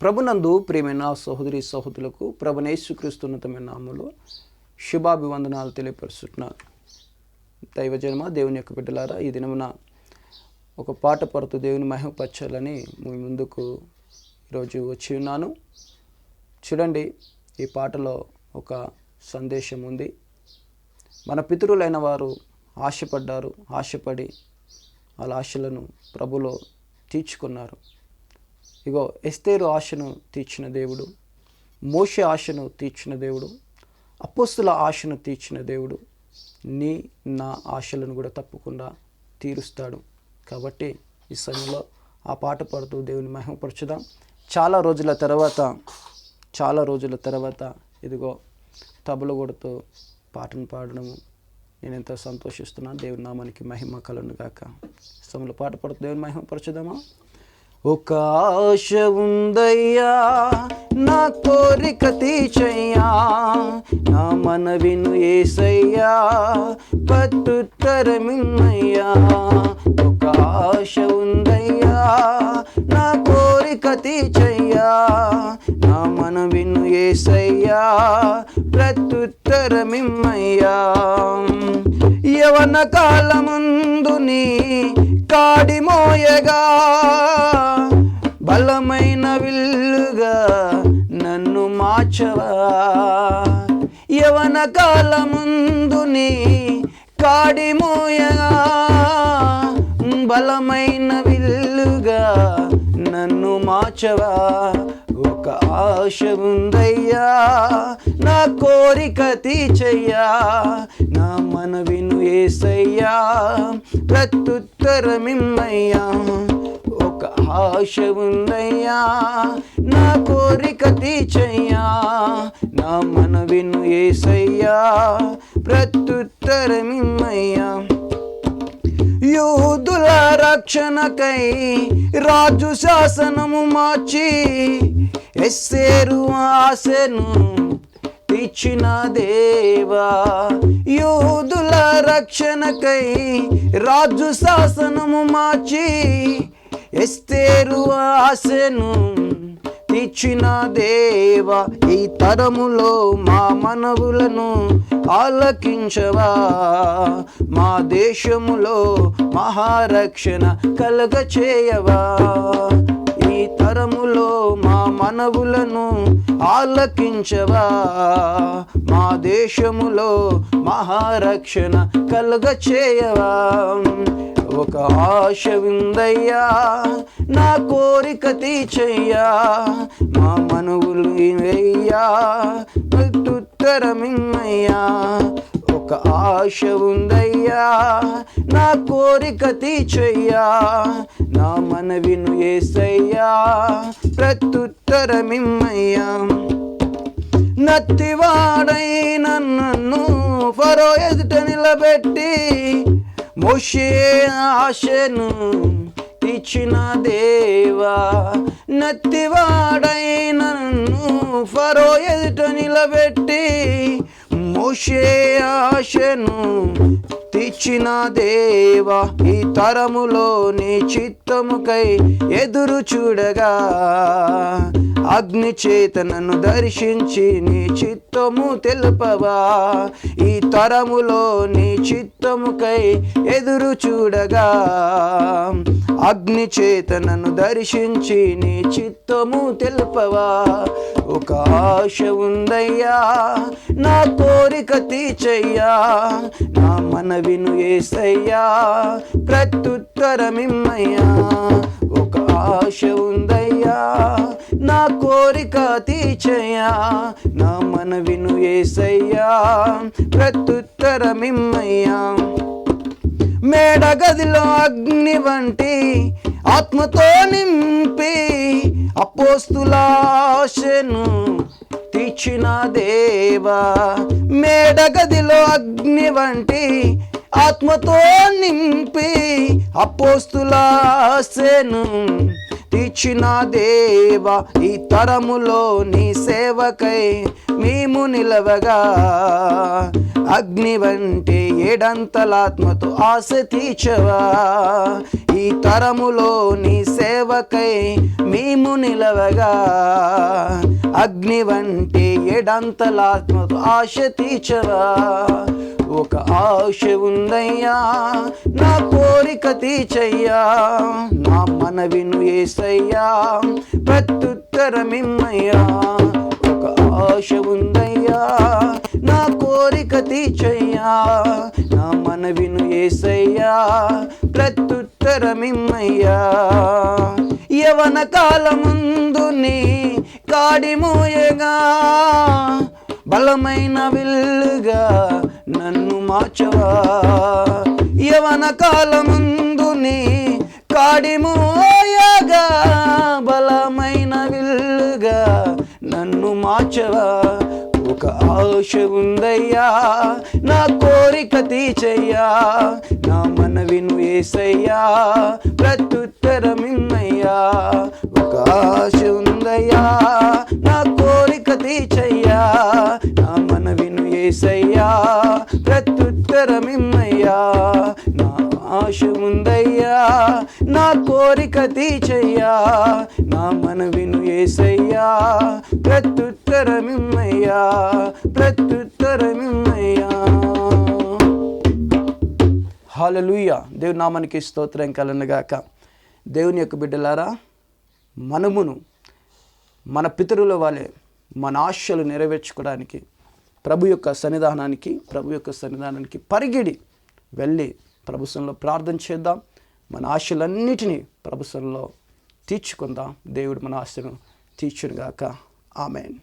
ప్రభునందు ప్రియమైన సహోదరి సహోదరులకు ప్రభునేసుక్రీస్తున్నతమైన నామలు శుభాభివందనాలు తెలియపరుస్తున్నాను. దైవజన్మ దేవుని యొక్క బిడ్డలారా ఈ దినమున ఒక పాట పడుతూ దేవుని మహిమపరచాలని మీ ముందుకు ఈరోజు వచ్చి ఉన్నాను. చూడండి ఈ పాటలో ఒక సందేశం ఉంది. మన పితరులైన వారు ఆశపడ్డారు ఆశపడి వాళ్ళ ఆశలను ప్రభులో తీర్చుకున్నారు. ఇగో ఎస్తేరు ఆశను తీర్చిన దేవుడు మోషే ఆశను తీర్చిన దేవుడు అపోస్తుల ఆశను తీర్చిన దేవుడు నీ నా ఆశలను కూడా తప్పకుండా తీరుస్తాడు. కాబట్టి ఈ సమయంలో ఆ పాట పాడుతూ దేవుని మహిమపరచుదాం చాలా రోజుల తర్వాత చాలా రోజుల తర్వాత ఇదిగో తబలు కొడుతూ పాటను పాడడము. నేను ఎంతో సంతోషిస్తున్నాను. దేవుని నామానికి మహిమ కలను గాక. సమయంలో పాట పడుతూ దేవుని మహిమపరచుదామా ఒక ఆశ ఉందయ్యా నా కోరిక తీచయ్యా నా మనవిను ఏసయ్యా పట్టుత్తరమిన్నయ్యా. ఒక ఆశ ఉందయ్యా నా కోరిక తీచయ్యా నా మనవిను ఏసయ్యా ప్రత్యుత్తరమిమ్మయ్యా. యవన కాలముందు నీ కాడి మోయగా బలమైన విల్లుగా నన్ను మార్చవా? యవన కాలముందు నీ కాడి మోయగా? బలమైన విల్లుగా నన్ను మార్చవా? ఒక ఆశ ఉందయ్యా నా కోరిక తీచయ్యా నా మనవిను ఏసయ్యా ప్రత్యుత్తరమిమ్మయ్యా. ఆశ ఉందయ్యా నా కోరిక తీచయ్యా నా మనవిను ఏసయ్యా ప్రత్యుత్తరమిమ్మయ్యా. యూదుల రక్షణకై రాజు శాసనము మార్చి ఎస్సేరు ఆశను తీర్చిన దేవా. యూదుల రక్షణకై రాజు శాసనము మార్చి ఎస్తేరు ఆశను ఇచ్చిన దేవా ఈ తరములో మా మనవులను ఆలకించవా? మా దేశములో మహారక్షణ కలగ చేయవా ఈ తరములో మా మనవులను ఆలకించవా? మా దేశములో మహారక్షణ కలగ చేయవా ఒక ఆశ ఉందయ్యా నా కోరిక తీచయ్యా మా మనవులు వెయ్యా ప్రత్యుత్తరమిమ్మయ్యా. ఒక ఆశ ఉందయ్యా నా కోరిక తీచయ్యా నా మనవిను ఏసయ్యా ప్రత్యుత్తరమిమ్మయ్యా. నత్తివాడై నన్ను ఫరో ఎదుట నిలబెట్టి మోషే ఆశను ఇచ్చిన దేవా నత్తివాడైన నన్ను ఫరో ఎదుట నిలబెట్టి మోషే ఆశను ఇచ్చిన దేవా ఈ తరములో నీ చిత్తముకై ఎదురు చూడగా అగ్ని చేతనను దర్శించి నీ చిత్తము తెలుపవా? ఈ తరములో నీ చిత్తముకై ఎదురు చూడగా అగ్ని చేతనను దర్శించి నీ చిత్తము తెలుపవా? ఒక ఆశ ఉందయ్యా నా కోరిక తీచయ్యా నా మనవిని ఏసయ్యా ప్రత్యుత్తరమిమ్మయ్యా. ఒక ఆశ ఉందయ్యా నా కోరిక తీచయ్యా నా మనవిను ఏసయ్యా ప్రత్యుత్తరమిమ్మయ్యా. మేడ గదిలో అగ్ని వంటి ఆత్మతో నింపి అపోస్తులాశను తీర్చిన దేవా. మేడ గదిలో అగ్ని వంటి ఆత్మతో నింపి అపోస్తులాశను తీర్చిన దేవ ఈ తరములో నీ సేవకై మేము నిలవగా. అగ్ని వంటి ఏడంతలాత్మతో ఆశ తీర్చవా. ఈ తరములో నీ సేవకై మేము నిలవగా. అగ్ని వంటి ఏడంతలాత్మతో ఆశ తీర్చవా. ఒక ఆశ ఉందయ్యా నా కోరిక తీచయ్యా నా మనవిను ఏసయ్యా ప్రత్యుత్తరమిమ్మయ్యా ఒక ఆశ ఉందయ్యా నా కోరిక తీచయ్యా నా మనవిను ఏసయ్యా ప్రత్యుత్తరమిమ్మయ్యా యవన కాలముందు నీ కాడిమోయగా బలమైన విల్లుగా నన్ను మార్చవా? యవన కాలముందు నీ కాడిమోయగా బలమైన విల్లుగా నన్ను మార్చవా? ఒక ఆశ ఉందయ్యా నా కోరిక తీచయ్యా నా మనవిను ఏసయ్యా ప్రత్యుత్తరమిన్నయ్యా. ఒక ఆశ ఆశ ఉందయ్యా నా కోరిక తీచయ్యా నా మనవిను ఏసయ్యా ప్రత్యుత్తరమిమ్మయ్యా ప్రత్యుత్తరమిమ్మయ్యా. హాలలుయ దేవుని నామానికి స్తోత్రం కలనగాక దేవుని యొక్క బిడ్డలారా మనమును మన పితరుల వలె మన ఆశలు నెరవేర్చుకోవడానికి ప్రభు యొక్క సన్నిధానానికి ప్రభు యొక్క సన్నిధానానికి పరిగిడి వెళ్ళి ప్రభుత్వంలో ప్రార్థన చేద్దాం. మన ఆశలన్నిటినీ ప్రభుత్వంలో తీర్చుకుందాం. దేవుడు మన ఆశను తీర్చునుగాక. ఆమెన్.